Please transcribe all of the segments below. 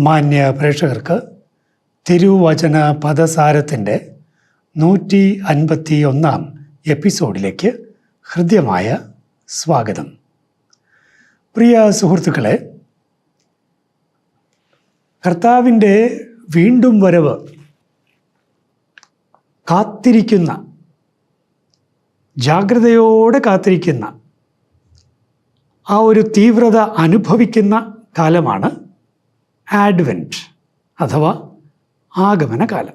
മാന്യ പ്രേക്ഷകർക്ക് തിരുവചന പദസാരത്തിന്റെ നൂറ്റി അൻപത്തി ഒന്നാം എപ്പിസോഡിലേക്ക് ഹൃദ്യമായ സ്വാഗതം. പ്രിയ സുഹൃത്തുക്കളെ കർത്താവിന്റെ വീണ്ടും വരവ് കാത്തിരിക്കുന്ന ജാഗ്രതയോടെ കാത്തിരിക്കുന്ന ആ ഒരു തീവ്രത അനുഭവിക്കുന്ന കാലമാണ് ആഡ്വെന്റ് അഥവാ ആഗമനകാലം.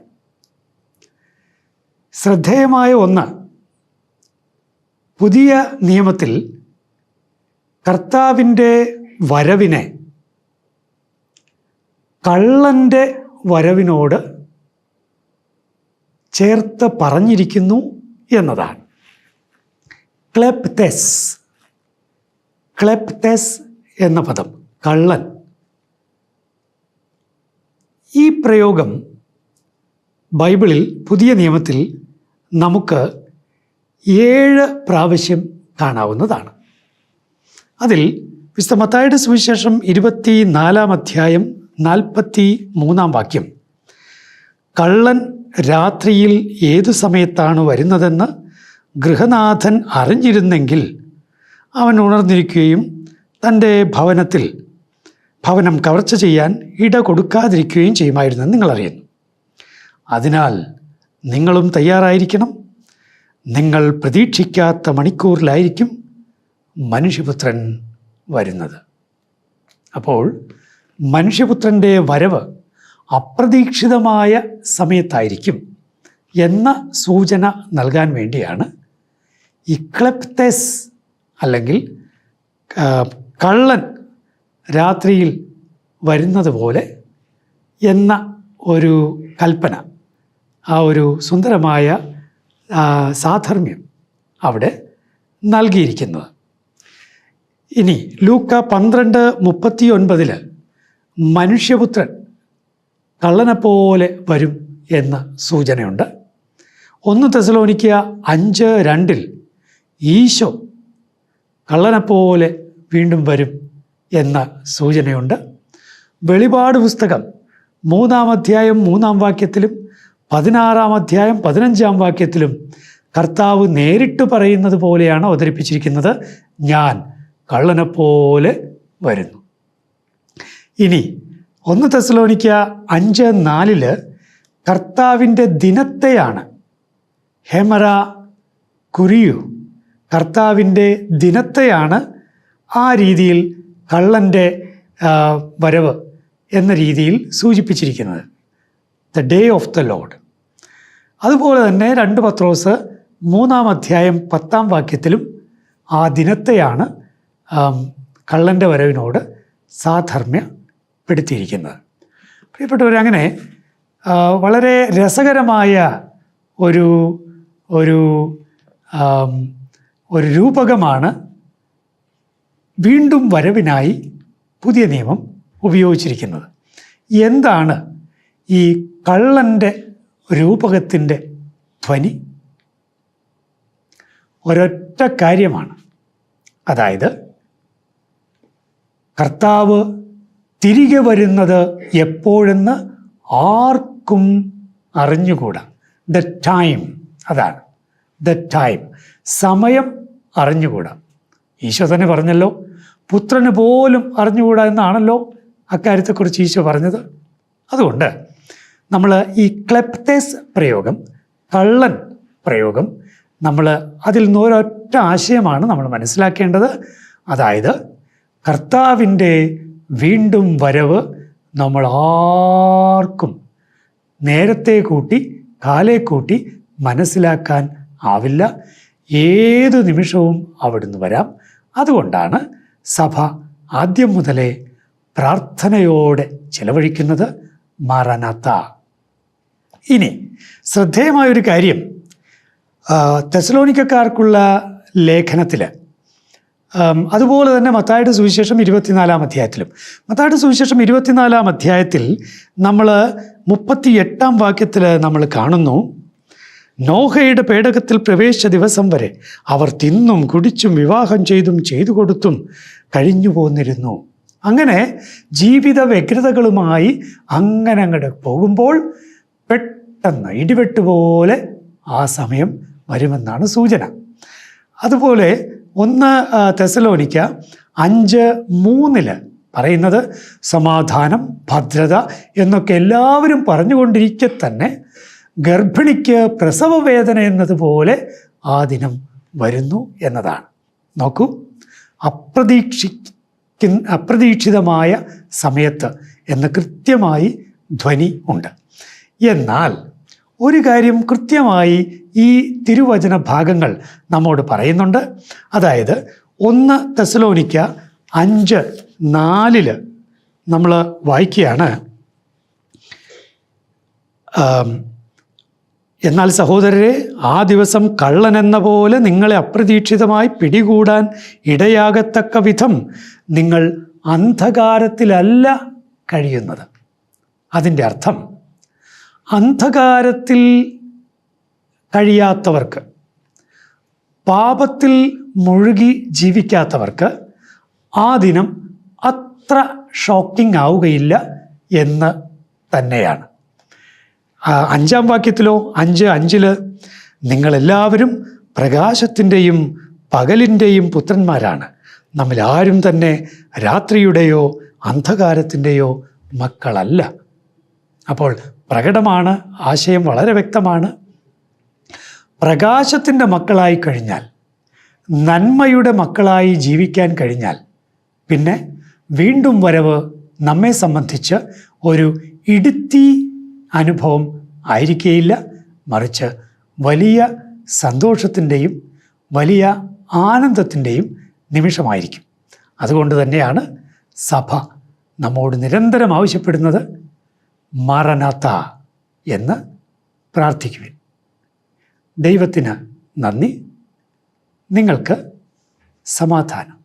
ശ്രദ്ധേയമായ ഒന്ന് പുതിയ നിയമത്തിൽ കർത്താവിന്റെ വരവിനെ കള്ളന്റെ വരവിനോട് ചേർത്ത് പറഞ്ഞിരിക്കുന്നു എന്നതാണ്. ക്ലെപ്തെസ്. ക്ലെപ്തെസ് എന്ന പദം. കള്ളൻ. ഈ പ്രയോഗം ബൈബിളിൽ പുതിയ നിയമത്തിൽ നമുക്ക് ഏഴ് പ്രാവശ്യം കാണാവുന്നതാണ്. അതിൽ വിശുദ്ധ സുവിശേഷം ഇരുപത്തി നാലാം അധ്യായം നാൽപ്പത്തി മൂന്നാം വാക്യം കള്ളൻ രാത്രിയിൽ ഏതു സമയത്താണ് വരുന്നതെന്ന് ഗൃഹനാഥൻ അറിഞ്ഞിരുന്നെങ്കിൽ അവൻ ഉണർന്നിരിക്കുകയും തന്റെ ഭവനത്തിൽ ഭവനം കവർച്ച ചെയ്യാൻ ഇട കൊടുക്കാതിരിക്കുകയും ചെയ്യുമായിരുന്നെന്ന് നിങ്ങളറിയുന്നു അതിനാൽ നിങ്ങളും തയ്യാറായിരിക്കണം. നിങ്ങൾ പ്രതീക്ഷിക്കാത്ത മണിക്കൂറിലായിരിക്കും മനുഷ്യപുത്രൻ വരുന്നത്. അപ്പോൾ മനുഷ്യപുത്രന്റെ വരവ് അപ്രതീക്ഷിതമായ സമയത്തായിരിക്കും എന്ന സൂചന നൽകാൻ വേണ്ടിയാണ് ഇക്ലപ്തെസ് അല്ലെങ്കിൽ കള്ളൻ രാത്രിയിൽ വരുന്നത് പോലെ എന്ന ഒരു കൽപ്പന ആ ഒരു സുന്ദരമായ സാധർമ്മ്യം അവിടെ നൽകിയിരിക്കുന്നത്. ഇനി ലൂക്ക പന്ത്രണ്ട് മുപ്പത്തി ഒൻപതിൽ മനുഷ്യപുത്രൻ കള്ളനെപ്പോലെ വരും എന്ന സൂചനയുണ്ട്. ഒന്ന് തെസലോനിക്ക അഞ്ച് രണ്ടിൽ ഈശോ കള്ളനെപ്പോലെ വീണ്ടും വരും എന്ന സൂചനയുണ്ട്. വെളിപാട് പുസ്തകം മൂന്നാം അധ്യായം മൂന്നാം വാക്യത്തിലും പതിനാറാം അധ്യായം പതിനഞ്ചാം വാക്യത്തിലും കർത്താവ് നേരിട്ട് പറയുന്നത് പോലെയാണ് അവതരിപ്പിച്ചിരിക്കുന്നത്. ഞാൻ കള്ളനെപ്പോലെ വരുന്നു. ഇനി ഒന്ന് തെസലോനിക്ക അഞ്ച് നാലിൽ കർത്താവിന്റെ ദിനത്തെയാണ് ഹെമറ കുരിയു കർത്താവിന്റെ ദിനത്തെയാണ് ആ രീതിയിൽ കള്ളന്റെ വരവ് എന്ന രീതിയിൽ സൂചിപ്പിച്ചിരിക്കുന്നത്. The day of the Lord അതുപോലെ തന്നെ രണ്ട് പത്രോസ് മൂന്നാം അധ്യായം പത്താം വാക്യത്തിലും ആ ദിനത്തെയാണ് കള്ളന്റെ വരവിനോട് സാധർമ്മ്യപ്പെടുത്തിയിരിക്കുന്നത്. പ്രിയപ്പെട്ടവർ അങ്ങനെ വളരെ രസകരമായ ഒരു ഒരു ഒരു രൂപകമാണ് വീണ്ടും വരവിനായി പുതിയ നിയമം ഉപയോഗിച്ചിരിക്കുന്നത്. എന്താണ് ഈ കള്ളന്റെ രൂപകത്തിന്റെ ധ്വനി? ഒരൊറ്റ കാര്യമാണ്. അതായത് കർത്താവ് തിരികെ വരുന്നത് എപ്പോഴെന്ന് ആർക്കും അറിഞ്ഞുകൂടാ. ദ ടൈം അതാണ്. ദ ടൈം സമയം അറിഞ്ഞുകൂടാ. ഈശോ തന്നെ പറഞ്ഞല്ലോ പുത്രന് പോലും അറിഞ്ഞുകൂടാ എന്നാണല്ലോ അക്കാര്യത്തെക്കുറിച്ച് ഈശോ പറഞ്ഞത്. അതുകൊണ്ട് നമ്മൾ ഈ ക്ലെപ്തേസ് പ്രയോഗം കള്ളൻ പ്രയോഗം നമ്മൾ അതിൽ നിന്ന് ഒരൊറ്റ ആശയമാണ് നമ്മൾ മനസ്സിലാക്കേണ്ടത്. അതായത് കർത്താവിന്റെ വീണ്ടും വരവ് നമ്മൾ ആർക്കും നേരത്തെ കൂട്ടി കാലേ കൂട്ടി മനസ്സിലാക്കാൻ ആവില്ല. ഏതു നിമിഷവും അവിടുന്ന് വരാം. അതുകൊണ്ടാണ് സഭ ആദ്യം മുതലേ പ്രാർത്ഥനയോടെ ചെലവഴിക്കുന്നത് മറനത്ത. ഇനി ശ്രദ്ധേയമായൊരു കാര്യം തെസലോണിക്കക്കാർക്കുള്ള ലേഖനത്തിൽ അതുപോലെ തന്നെ മത്തായുടെ സുവിശേഷം ഇരുപത്തിനാലാം അധ്യായത്തിലും. മത്തായുടെ സുവിശേഷം ഇരുപത്തിനാലാം അധ്യായത്തിൽ നമ്മൾ മുപ്പത്തി എട്ടാം വാക്യത്തിൽ നമ്മൾ കാണുന്നു. നോഹയുടെ പേടകത്തിൽ പ്രവേശിച്ച ദിവസം വരെ അവർ തിന്നും കുടിച്ചും വിവാഹം ചെയ്തും ചെയ്തു കൊടുത്തും കഴിഞ്ഞു പോന്നിരുന്നു. അങ്ങനെ ജീവിത വ്യഗ്രതകളുമായി അങ്ങനെ അങ്ങോട്ട് പോകുമ്പോൾ പെട്ടെന്ന് ഇടിവെട്ട് പോലെ ആ സമയം വരുമെന്നാണ് സൂചന. അതുപോലെ ഒന്ന് തെസലോനിക്ക അഞ്ച് മൂന്നിൽ പറയുന്നത് സമാധാനം ഭദ്രത എന്നൊക്കെ എല്ലാവരും പറഞ്ഞുകൊണ്ടിരിക്കെ തന്നെ ഗർഭിണിക്ക് പ്രസവ വേദന എന്നതുപോലെ ആ ദിനം വരുന്നു എന്നതാണ്. നോക്കൂ അപ്രതീക്ഷിക്ക അപ്രതീക്ഷിതമായ സമയത്ത് എന്ന് കൃത്യമായി ധ്വനി ഉണ്ട്. എന്നാൽ ഒരു കാര്യം കൃത്യമായി ഈ തിരുവചന ഭാഗങ്ങൾ നമ്മോട് പറയുന്നുണ്ട്. അതായത് ഒന്ന് തെസലോനിക്ക അഞ്ച് നാലിൽ നമ്മൾ വായിക്കുകയാണ്. എന്നാൽ സഹോദരരെ ആ ദിവസം കള്ളനെന്ന പോലെ നിങ്ങളെ അപ്രതീക്ഷിതമായി പിടികൂടാൻ ഇടയാകത്തക്ക വിധം നിങ്ങൾ അന്ധകാരത്തിലല്ല കഴിയുന്നത്. അതിന്റെ അർത്ഥം അന്ധകാരത്തിൽ കഴിയാത്തവർക്ക് പാപത്തിൽ മുഴുകി ജീവിക്കാത്തവർക്ക് ആ ദിനം അത്ര ഷോക്കിംഗ് ആവുകയില്ല എന്ന് തന്നെയാണ്. അഞ്ചാം വാക്യത്തിലോ അഞ്ച് അഞ്ചിൽ നിങ്ങളെല്ലാവരും പ്രകാശത്തിന്റെയും പകലിന്റെയും പുത്രന്മാരാണ്. നമ്മൾ ആരും തന്നെ രാത്രിയുടെയോ അന്ധകാരത്തിന്റെയോ മക്കളല്ല. അപ്പോൾ പ്രകടമാണ് ആശയം വളരെ വ്യക്തമാണ്. പ്രകാശത്തിന്റെ മക്കളായി കഴിഞ്ഞാൽ നന്മയുടെ മക്കളായി ജീവിക്കാൻ കഴിഞ്ഞാൽ പിന്നെ വീണ്ടും വരവ് നമ്മെ സംബന്ധിച്ച് ഒരു ഇടുത്തി അനുഭവം ആയിരിക്കേയില്ല. മറിച്ച് വലിയ സന്തോഷത്തിന്റെയും വലിയ ആനന്ദത്തിന്റെയും നിമിഷമായിരിക്കും. അതുകൊണ്ട് തന്നെയാണ് സഭ നമ്മോട് നിരന്തരം ആവശ്യപ്പെടുന്നത് മറനാത്ത എന്ന് പ്രാർത്ഥിക്കുവിൻ. ദൈവത്തിന് നന്ദി. നിങ്ങൾക്ക് സമാധാനം.